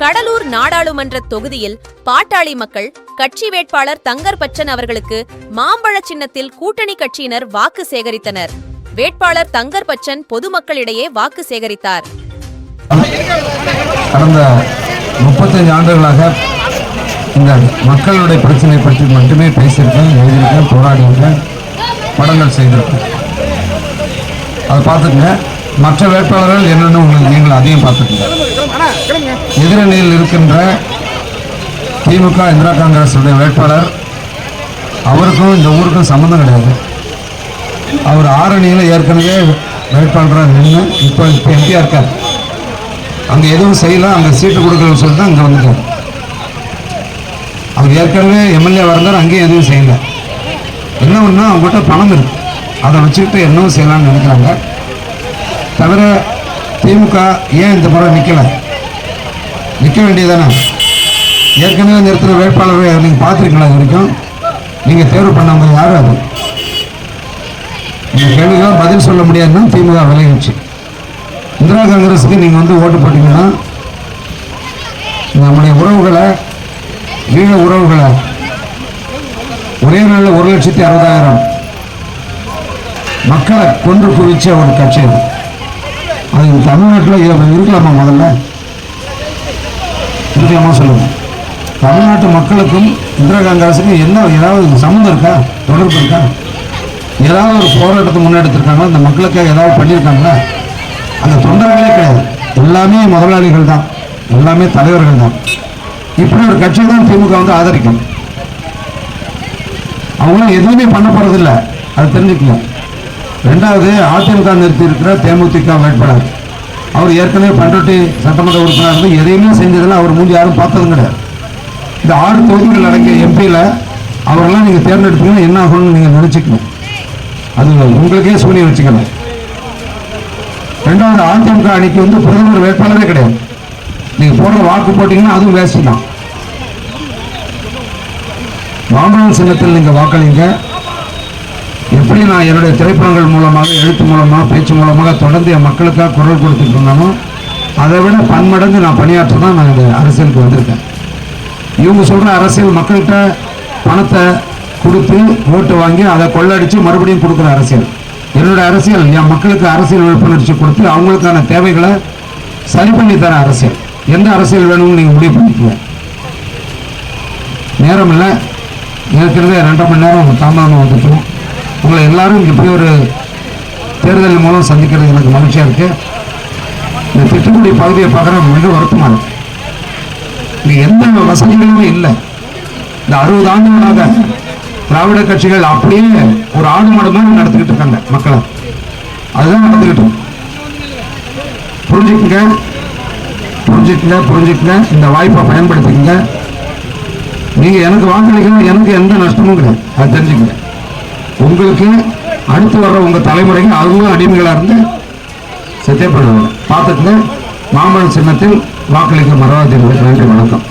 கடலூர் நாடாளுமன்ற தொகுதியில் பாட்டாளி மக்கள் கட்சி வேட்பாளர் தங்கர் பச்சன் அவர்களுக்கு மாம்பழ சின்னத்தில் கூட்டணி கட்சியினர் வாக்கு சேகரித்தனர். வேட்பாளர் தங்கர் பச்சன் பொதுமக்களிடையே வாக்கு சேகரித்தார். கடந்த முப்பத்தஞ்சு ஆண்டுகளாக இந்த மக்களுடைய பிரச்சனை பற்றி மட்டுமே பேசியிருக்கேன் எழுதியிருக்கேன் போராடியிருக்கேன் படங்கள் செய்திருக்கேன் அதை பார்த்துக்கங்க. மற்ற வேட்பாளர்கள் என்னென்னு உங்களுக்கு நீங்கள் அதையும் பார்த்துக்கங்க. எதிரணியில் இருக்கின்ற திமுக இந்திரா காங்கிரஸுடைய வேட்பாளர் அவருக்கும் இந்த ஊருக்கும் சம்மந்தம் கிடையாது. அவர் ஆரணியில் ஏற்கனவே வேட்பாளராக நின்று இப்போ இப்போ எம்பியாக இருக்கார். அங்கே எதுவும் செய்யலாம் அங்கே சீட்டு கொடுக்கலன்னு சொல்லி தான் இங்கே வந்துட்டார். அவர் ஏற்கனவே எம்எல்ஏ இருந்தார் அங்கேயும் எதுவும் செய்யல. என்ன ஒன்றா அவங்ககிட்ட பணம் இருக்குது அதை வச்சுக்கிட்டு என்னவும் செய்யலாம்னு நினைக்கிறாங்க. தவிர திமுக ஏன் இந்த முறை நிற்கலை நிற்க வேண்டியதானே ஏற்கனவே நிறுத்தின வேட்பாளரை நீங்கள் பார்த்துருக்கீங்களா இது வரைக்கும்? நீங்கள் தேர்வு பண்ணவங்க யாரும் அது? இந்த கேள்விக்கெல்லாம் பதில் சொல்ல முடியாதுன்னு திமுக விளைவிச்சு இந்திரா காங்கிரஸுக்கு நீங்கள் வந்து ஓட்டு போட்டீங்கன்னா நம்முடைய உறவுகளை ஈழ உறவுகளை ஒரே நாளில் ஒரு லட்சத்தி அறுபதாயிரம் மக்களை கொன்று குவிச்ச ஒரு கட்சி அது. அது தமிழ்நாட்டில் இருக்கலாமா முதல்ல? இருக்கலாமா சொல்லுங்க. தமிழ்நாட்டு மக்களுக்கும் இந்திரா காங்கிரஸுக்கும் என்ன ஏதாவது சம்மந்தம் இருக்கா? தொடர்பு இருக்கா? ஏதாவது ஒரு போராட்டத்தை முன்னெடுத்திருக்காங்களா? இந்த மக்களுக்காக ஏதாவது பண்ணியிருக்காங்களா? அந்த தொண்டர்களே கிடையாது. எல்லாமே முதலாளிகள் தான். எல்லாமே தலைவர்கள் தான். இப்படி ஒரு கட்சி தான் திமுக வந்து ஆதரிக்கும். அவங்களும் எதுவுமே பண்ண போகிறதில்ல அது தெரிஞ்சுக்கலாம் ரெண்டாவது அதிமுக நிறுத்தி இருக்கிற தேமுதிக வேட்பாளர். அவர் ஏற்கனவே பண்ருட்டி சட்டமன்ற உறுப்பினர் இருந்து எதையுமே செஞ்சதில்ல. அவர் மூஞ்சி யாரும் பார்த்ததும் கிடையாது. இந்த ஆறு தொகுதிகள் அடங்கிய எம்பியில் அவரெல்லாம் நீங்கள் தேர்ந்தெடுத்தீங்கன்னா என்ன ஆகணும்னு நீங்கள் நினச்சிக்கணும். அது உங்களுக்கே சூனியம் வச்சுக்கணும். ரெண்டாவது அதிமுக அணிக்கு வந்து பிரதமர் வேட்பாளரே கிடையாது. நீங்கள் போடுற வாக்கு போட்டிங்கன்னா அதுவும் வேஸ்ட் தான். மாம்பழம் சின்னத்தில் நீங்கள் வாக்களிங்க. எப்படி நான் என்னுடைய திரைப்படங்கள் மூலமாக எழுத்து மூலமாக பேச்சு மூலமாக தொடர்ந்து என் மக்களுக்காக குரல் கொடுத்துட்டு இருந்தானோ அதை விட பன்மடங்கு நான் பணியாற்ற தான் நான் இந்த அரசியலுக்கு வந்திருக்கேன். இவங்க சொல்கிற அரசியல் மக்கள்கிட்ட பணத்தை கொடுத்து ஓட்டு வாங்கி அதை கொள்ளடிச்சு மறுபடியும் கொடுக்குற அரசியல். என்னோட அரசியல் என் மக்களுக்கு அரசியல் விழிப்புணர்ச்சி கொடுத்து அவங்களுக்கான தேவைகளை சரி பண்ணி தர அரசியல். எந்த அரசியல் வேணும்னு நீங்கள் முடிவு பண்ணிக்கல நேரம் இல்லை. ஏற்கனவே ரெண்டரை மணி நேரம் தாமதமாக வந்துட்டோம். உங்களை எல்லாரும் இப்படி ஒரு தேர்தல் மூலம் சந்திக்கிறது எனக்கு மகிழ்ச்சியாக இருக்கு. இந்த திட்டுக்குடி பகுதியை பார்க்குற மிக வருத்தமாக இருக்கு. எந்த வசதிகளுமே இல்லை. இந்த அறுபது ஆண்டுகளாக திராவிட கட்சிகள் அப்படியே ஒரு ஆடு மாடு மாதிரி நடத்திக்கிட்டு இருக்காங்க மக்களை. அதுதான் நடந்துக்கிட்டு புரிஞ்சுக்கங்க புரிஞ்சுக்குங்க. புரிஞ்சுக்குங்க புரிஞ்சுக்குங்க. இந்த வாய்ப்பை பயன்படுத்திக்கங்க. நீங்கள் எனக்கு வாக்களிக்கணும் எனக்கு எந்த நஷ்டமும் கிடையாது. அது தெரிஞ்சுக்கங்க. உங்களுக்கு அடுத்து வர்ற உங்கள் தலைமுறைக்கு அவங்களும் அடிமைகளாக இருந்து செத்தே போடுவாங்க மாமன் சின்னத்தில் வாக்களிக்க மறவாதீர்கள். நன்றி வணக்கம்.